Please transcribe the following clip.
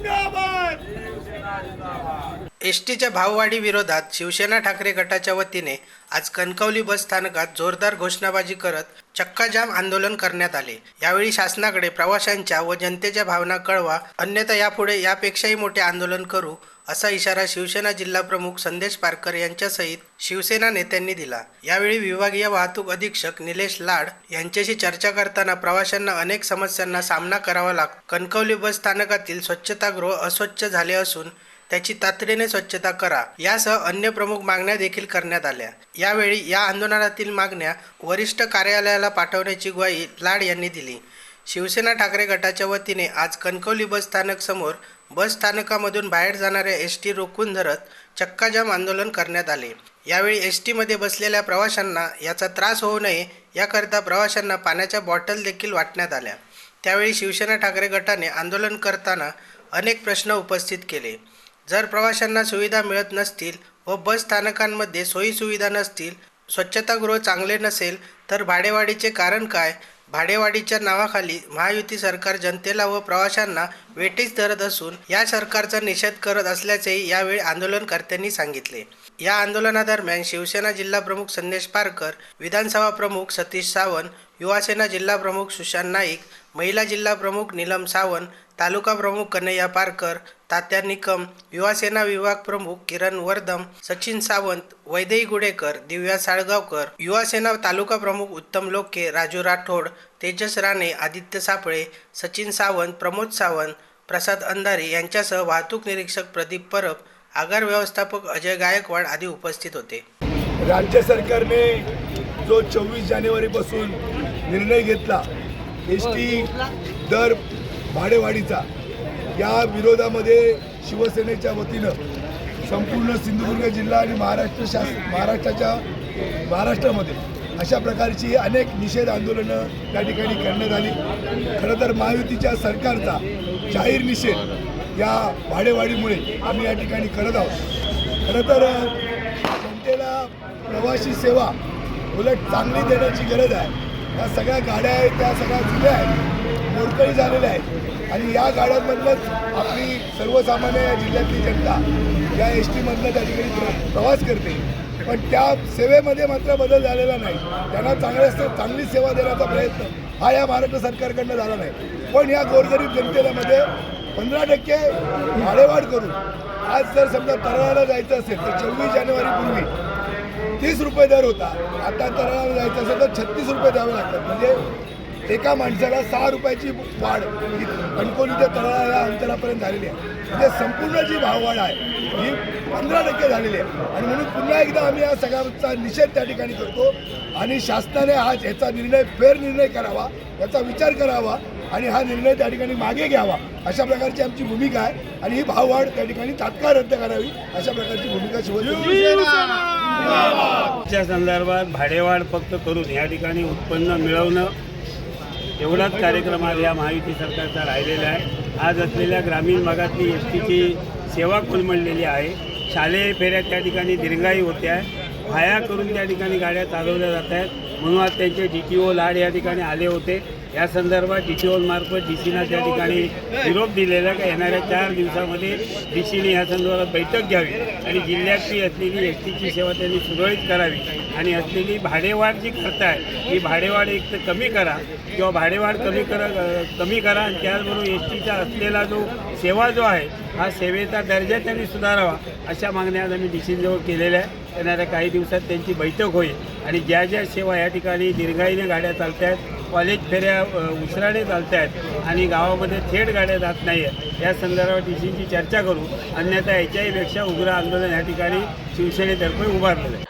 जिंदाबाद! एसटीच्या भाववाढी विरोधात शिवसेना ठाकरे गटाच्या वतीने आज कणकवली बस स्थानकात जोरदार घोषणाबाजी करत चक्काजाम आंदोलन करण्यात आले. यावेळी शासनाकडे प्रवाशांच्या व जनतेच्या भावना कळवा अन्यथा यापुढे यापेक्षाही मोठे आंदोलन करू असा इशारा शिवसेना जिल्हा प्रमुख संदेश पारकर यांच्यासहित शिवसेना नेत्यांनी दिला. यावेळी विभागीय वाहतूक अधीक्षक निलेश लाड यांच्याशी चर्चा करताना प्रवाशांना अनेक समस्यांना सामना करावा लागतो कणकवली बस स्थानकातील स्वच्छतागृह अस्वच्छ झाले असून त्याची तातडीने स्वच्छता करा यासह अन्य प्रमुख मागण्या देखील करण्यात आल्या. यावेळी या आंदोलनातील मागण्या वरिष्ठ कार्यालयाला पाठवण्याची ग्वाही लाड यांनी दिली. शिवसेना ठाकरे गटाच्या वतीने आज कणकवली बस स्थानक समोर बस स्थानकामधून बाहेर जाणाऱ्या एस टी रोखून धरत चक्काजाम आंदोलन करण्यात आले. यावेळी एस टीमध्ये बसलेल्या प्रवाशांना याचा त्रास होऊ नये याकरता प्रवाशांना पाण्याच्या बॉटल देखील वाटण्यात आल्या. त्यावेळी शिवसेना ठाकरे गटाने आंदोलन करताना अनेक प्रश्न उपस्थित केले. जर प्रवाशांना सुविधा मिळत नसतील व बस स्थानकांमध्ये सोयीसुविधा नसतील स्वच्छतागृह चांगले नसेल तर भाडेवाढीचे कारण काय? भाडेवाढीच्या नावाखाली महायुती सरकार जनतेला व प्रवाशांना वेटीस धरत असून या सरकारचा निषेध करत असल्याचेही यावेळी आंदोलनकर्त्यांनी सांगितले. या आंदोलनादरम्यान शिवसेना जिल्हा प्रमुख संदेश पारकर विधानसभा प्रमुख सतीश सावंत युवासेना जिल्हा प्रमुख सुशांत नाईक महिला जिल्हा प्रमुख नीलम सावंत तालुका प्रमुख कन्हैया पारकर तात्या निकम युवासेना विभाग प्रमुख किरण वर्धम सचिन सावंत वैदेही गुडेकर दिव्या साळगावकर युवासेना तालुका प्रमुख उत्तम लोके राजू राठोड तेजस राणे आदित्य सापळे सचिन सावंत प्रमोद सावंत प्रसाद अंधारी यांच्यासह वाहतूक निरीक्षक प्रदीप परब आगार व्यवस्थापक अजय गायकवाड आदी उपस्थित होते. राज्य सरकारने जो चोवीस जानेवारीपासून निर्णय घेतला एस टी दर भाडेवाढीचा या विरोधामध्ये शिवसेनेच्या वतीनं संपूर्ण सिंधुदुर्ग जिल्हा आणि महाराष्ट्र शास महाराष्ट्राच्या महाराष्ट्रामध्ये अशा प्रकारची अनेक निषेध आंदोलनं त्या ठिकाणी करण्यात आली. खरं तर महायुतीच्या सरकारचा जाहीर निषेध या भाडेवाढीमुळे आम्ही या ठिकाणी करत आहोत. खरं तर जनतेला प्रवासी सेवा उलट चांगली देण्याची गरज आहे. या सगळ्या गाड्या आहेत त्या सगळ्या जुन्या आहेत मोडकळी झालेल्या आहेत. आणि या गाड्यांमधनंच आपली सर्वसामान्य या जिल्ह्यातली जनता या एस टीमधनं त्या ठिकाणी प्रवास करते. पण त्या सेवेमध्ये मात्र बदल झालेला नाही. त्यांना चांगल्या चांगली सेवा देण्याचा प्रयत्न हा या महाराष्ट्र सरकारकडनं झाला नाही. पण या गोरगरीब जनतेला मध्ये पंधरा टक्के भाडेवाढ करून आज जर समजा तळाला जायचं असेल तर चोवीस जानेवारीपूर्वी तीस रुपये दर होता. आता तळाला जायचं असेल तर छत्तीस रुपये द्यावे लागतात. म्हणजे एका माणसाला सहा रुपयाची वाढ ही ते तळाला अंतरापर्यंत झालेली आहे. म्हणजे संपूर्ण जी भाववाढ आहे ही पंधरा टक्के झालेली आहे. आणि म्हणून पुन्हा एकदा आम्ही या सगळ्याचा निषेध त्या ठिकाणी करतो. आणि शासनाने हा याचा निर्णय फेर निर्णय करावा याचा विचार करावा आणि हा निर्णय त्या ठिकाणी मागे घ्यावा अशा प्रकारची आमची भूमिका आहे. आणि ही भाववाढ त्या ठिकाणी तात्काळ रद्द करावी अशा प्रकारची भूमिका शिवसेना! च्या संदर्भात भाडेवाढ फक्त करून या ठिकाणी उत्पन्न मिळवणं एवढाच कार्यक्रम आज या महायुती सरकारचा राहिलेला आहे. आज असलेल्या ग्रामीण भागातली एस टीची सेवा कोलमडलेली आहे. शालेय फेऱ्या त्या ठिकाणी दीर्घाई होत्या. भाया करून त्या ठिकाणी गाड्या चालवल्या जात आहेत. म्हणून आज त्यांचे डी टी ओ लाड या ठिकाणी आले होते. या संदर्भात डी टी ओमार्फत डी सीना त्या ठिकाणी निरोप दिलेला का येणाऱ्या चार दिवसामध्ये डी सीने या संदर्भात बैठक घ्यावी आणि जिल्ह्यातली असलेली एस टीची सेवा त्यांनी सुरळीत करावी. आणि असलेली भाडेवाढ जी करताय ही भाडेवाढ एक तर कमी करा. किंवा भाडेवाढ कमी करा कमी करा आणि त्याचबरोबर एस टीचा असलेला जो सेवा जो आहे हा सेवेचा दर्जा त्यांनी सुधारावा अशा मागण्या आज आम्ही डी केलेल्या आहे येणाऱ्या काही दिवसात त्यांची बैठक होईल. आणि ज्या ज्या सेवा या ठिकाणी दीर्घाईने गाड्या चालत आहेत कॉलेज फेऱ्या अ, उसराणे चालत आहेत आणि गावामध्ये थेट गाड्या जात नाही आहेत या संदर्भात डी चर्चा करू. अन्यथा याच्याहीपेक्षा उग्र आंदोलन या ठिकाणी शिवसेनेतर्फे उभारलेलं आहे.